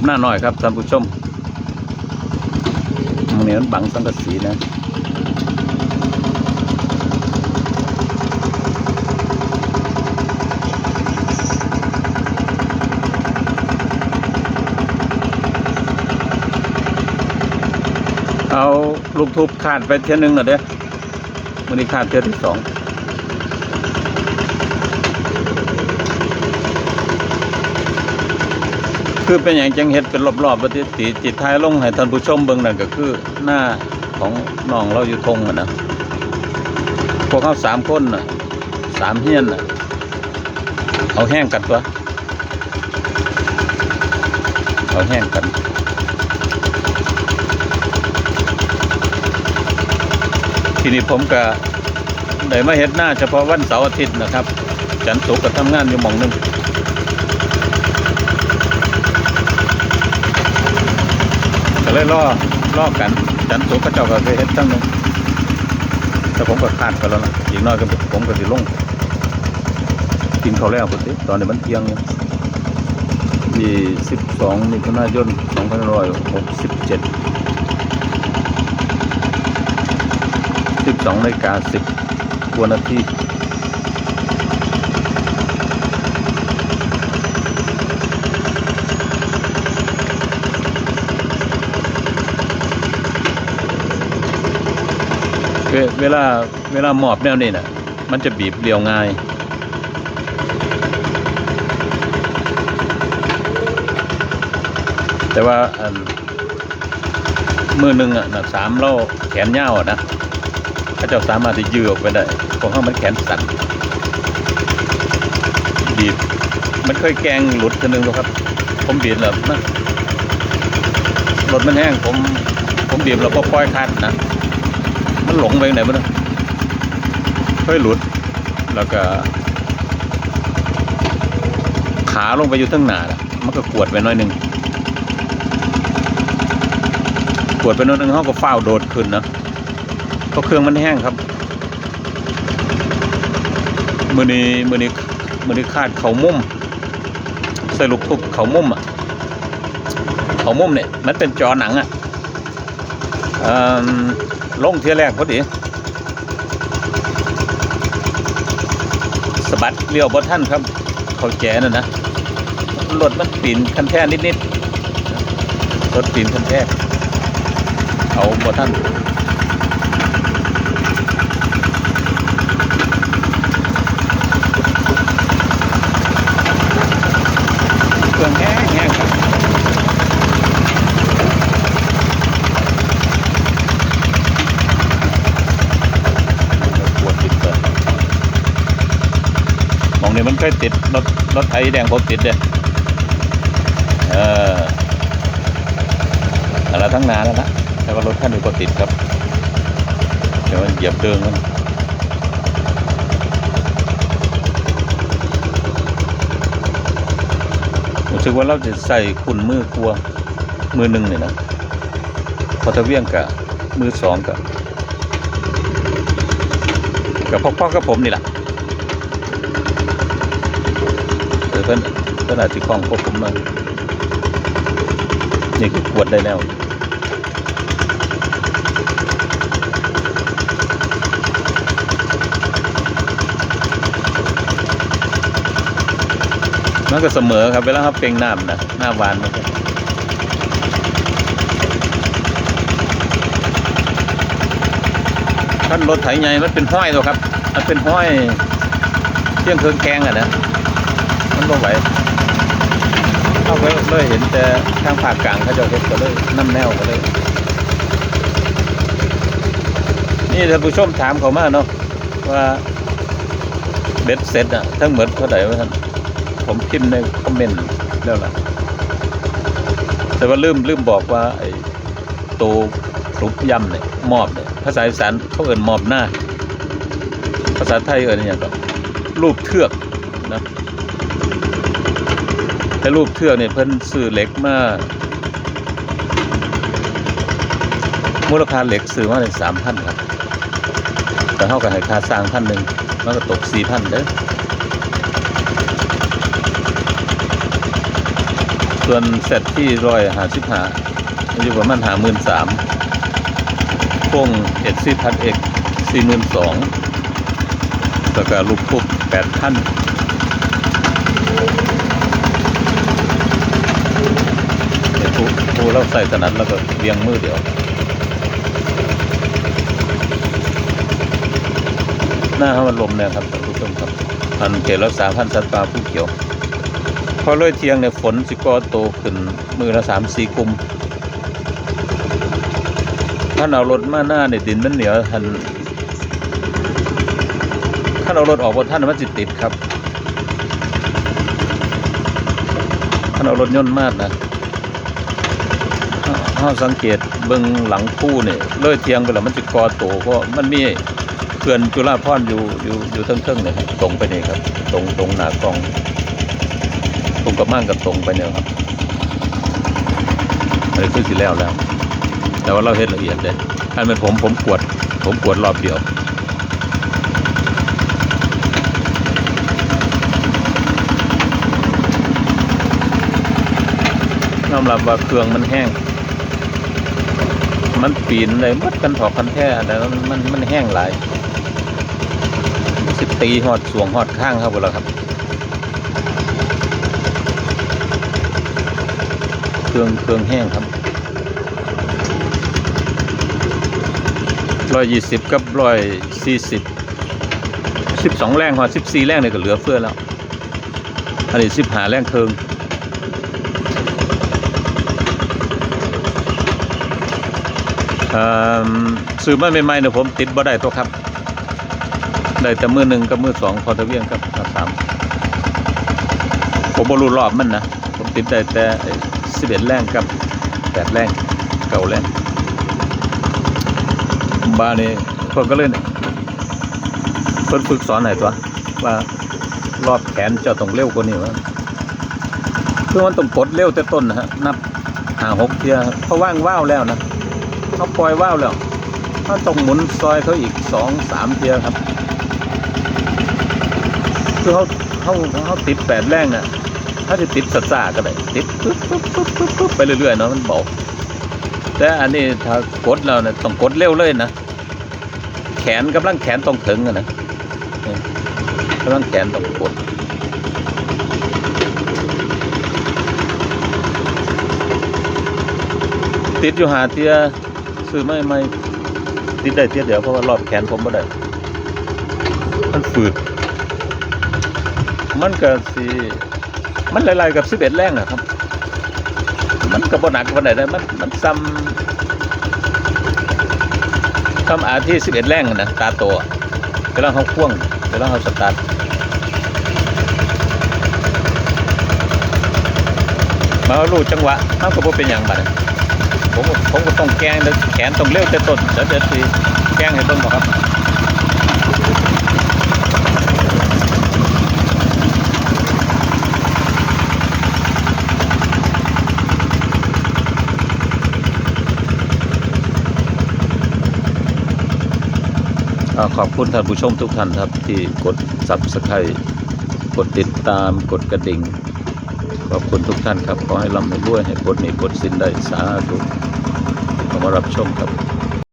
บหน้าหน่อยครับท่านผู้ชมมันนี้มันบังสังกะสีนะเอาลูกทุบขาดไปเท่ยหนึงหน่อยเด้อมันนี้ขาดเท่ยที่สอง คือเป็นอย่างจังเฮ็ดเป็นรอบๆปฏิติจิตท้ายลงให้ท่านผู้ชมเบิ่งนั่นก็คือหน้าของน้องเราอยู่ทงอะนะพวกเขาสามคนน่ะสามเฮียนน่ะเอาแห้งกันตัวเอาแห้งกันทีนี้ผมก็ได้มาเฮ็ดหน้าเฉพาะวันเสาร์อาทิตย์นะครับ จันทร์ศุกร์ก็ทำงานอยู่หม่องหนึง ก็เลยล่อล่อกันจันทร์ศุกร์ก็เจ้าก็ไปเฮ็ดตั้งนึงแต่ผมก็ขาดไปแล้วนะอีกน้อยก็ผมก็สิลงกินเขาแล้วพุ่นติตอนนี้มันเที่ยงยี่สิบสองมิถุนายนสองพันร้อยหกสิบเจ็ดสิบสองนาฬิกาสิบกว่านาที เวเวลาเวลาหมอบแนวนี้น่ะ มันจะบีบเรียวง่าย แต่ว่าอันมือหนึ่งอะนะสามเล่าแขนยาวอะนะเขาเจ้าสามารถที่ยืดออกไปได้ของเขามันแขนสั่นบีบ มันเคยแกงหลุดทีนึงแล้วครับ ผมบีบแล้วนะรถมันแห้งผม ผมบีบแล้วก็ปล่อยคัดนะ มันหลงไปไหนบ้างเคยหลุด แล้วก็ ขาลงไปอยู่ทั้งหนาน่ะมันก็กวดไปน้อยหนึ่งกวดไปโน่นนึงเขาก็เฝ้าโดดขึ้นนะเพราะเครื่องมันแห้งครับมือนี้มือนี้มือนี้คาดเขามุมใส่ลูกทุบเขามุมอะเขามุมเนี่ยมันเป็นจอหนังอะเอิ่ม ลงเทียแรกพอดีสะบัดเลี้ยวบอท่านครับ เขาแจน่ะนะรถมันปีนคันแท่นิดๆรถปีนคันแท่เอาบอท่านเครื่องแห้งแห้งครับปวดติดเลยมองนี่มัน เคยติดรถรถไถแดงผมติดเด้เอออะไรทั้งนานแล้วนะแต่ว่ารถท่านนี้ก็ติดครับเดี๋ยวมันเหยียบเดิงมันรู้สึกว่าเราจะใส่คุณมือกลัวมือหนึ่งเนี่ยนะพอทะเวียงกับมือสองกับกับพ่อๆกับผมนี่แหละเออเพิ่นเพิ่นอาจจะคล้องพวกผมมานี่คือกวดได้แล้วมันก็เสมอครับเวลาเขาเป่งน้ำนะหน้าหวานมันก็ท่านรถไถใหญ่มันเป็นห้อยตัวครับ มันเป็นห้อยเที่ยงเคืองแกงอะนะ มันบ่ไหวเข้าไปเลยเห็นแต่ทางภาคกลางเขาจะเห็นก็เลยน้ำแนวก็เลย นี่ท่านผู้ชมถามเขามาเนาะว่าเบ็ดเสร็จอะทั้งหมดเท่าไหร่วะท่านผมพิมพ์ในคอมเมนต์แล้วล่ะแต่ว่าลืมลืมบอกว่าไอ้ตัวคลุกยำเนี่ยมอบเนี่ยภาษาอีสานเขาเอ่นมอบหน้า ภาษาไทยเอ่นอย่างก็รูปเทือกนะ แต่รูปเทือกเนี่ยเพิ่นซื้อเหล็กมามูลค่าเหล็กซื้อมาในสามพันครับแต่เท่ากับให้ค่าสร้างพันหนึ่งมันก็ตกสี่พันเด้อส่วนเซตที่ร้อยหาสิบหาอยู่ประมาณหาหมื่นสามโค้งเอ็ดซีพัดเอกสี่หมื่นสองแล้วก็ลูกคุกแปดพัน ผู้ผู้เราใส่ถนัดแล้วก็เลี้ยงมือเดียว หน้าเขามันลมเนี่ยครับท่านผู้ชมครับพันเขตรักษาพันธุ์สัตว์ป่าผู้เขียว พอเลยเทียงเนี่ยฝนสิก็โตขึ้นมือละสามสี่กุมถ้าเอารถมาหน้าเนี่ยดินมันเหนียวทันถ้าเอารถออกบนท่านมันจิตติดครับถ้าเอารถย่นมากนะ ถ้าสังเกตเบื้องหลังคู่เนี่ยเลื่อยเทียงไปแล้วมันจะกอโตเพราะมันมีเขื่อนจุฬาภรอยู่อยู่อยู่เทิงๆเนี่ยครับตรงไปนี่ครับ ตรงตรงหนากองตรงกับม่างกับตรงไปเนี่ยครับอันนี้คือสิแล้วแล้ว แต่ว่าเราเห็นละเอียดเลยอันเป็นผมผมกวด ผมกวดรอบเดียวยอมรับว่าเครื่องมันแห้ง มันปีนเลยมัดกันถอกกันแท้แต่มันมันมันแห้งหลายสิตีหอดสวงหอดข้างครับเวลาครับ เครื่องเครื่องแห้งครับร้อยยี่สิบกับร้อยสี่สิบสิบสองแรงหอดสิบสี่แรงเนี่ยก็เหลือเฟือแล้ว อันนี้สิบหาแรงเคิงเอ่อ ซื้อมาใหม่ๆเนี่ยผมติดบ่ได้ตัวครับ ได้แต่มือหนึ่งกับมือสองพอตะเวียงครับสามผมบรูรอบมันนะผมติดได้แต่สิบเอ็ดแรงกับแปดแรงเก่าแรงบ้านี่เพิ่นก็เลยเพิ่นฝึกสอนให้ตัวว่ารอบแขนจ้าต้องเร็วกว่านี้ว่าคือมันต้องกดเร็วแต่ต้นนะฮะนับหาหกเทียรับเขาว่างว่าวแล้วนะ เขาปล่อยว่าวแล้วเขาต้องหมุนซอยเขาอีกสองสามเทียครับ คือเขาเขาเขาติดแปดแรงน่ะถ้าจะติดสัาๆก็ได้ติดปุ๊บปุ๊บปุ๊บปุ๊บปุ๊บไปเรื่อยๆเนาะมันเบาแต่อันนี้ถ้ากดเราเนี่ยต้องกดเร็วเลยนะแขนกำลังแขนต้องถึงอะนะกำลังแขนต้องกดติดอยู่หาเทีย ซื้อไม่ไม่ติดได้เทียเดียวเพราะว่ารอบแขนผมไม่ได้ มันฝืด มันก็สิมันหลายๆกับสิบเอ็ดแรงนะครับ มันก็บ่หนักวันไหนได้มันมันซ้ำซ้ำอาที่สิบเอ็ดแรงนะตาโตอะเวลาเขาพ่วงเวลาเขาสตาร์ทมาลูกจังหวะเขาก็บ่เป็นอย่างบัดนี้ ผมก็ผมก็ต้องแกงแล้วแขนต้องเร็วแต่ต้นเดี๋ยวเดี๋ยวสิแกงให้ต้นบ่ครับขอบคุณท่านผู้ชมทุกท่านครับที่กด subscribe กดติดตามกดกระดิ่ง ขอบคุณทุกท่านครับ ขอให้ร่ำให้รวยให้กดหนี้กดสินได้สาธุขอมารับชมครับ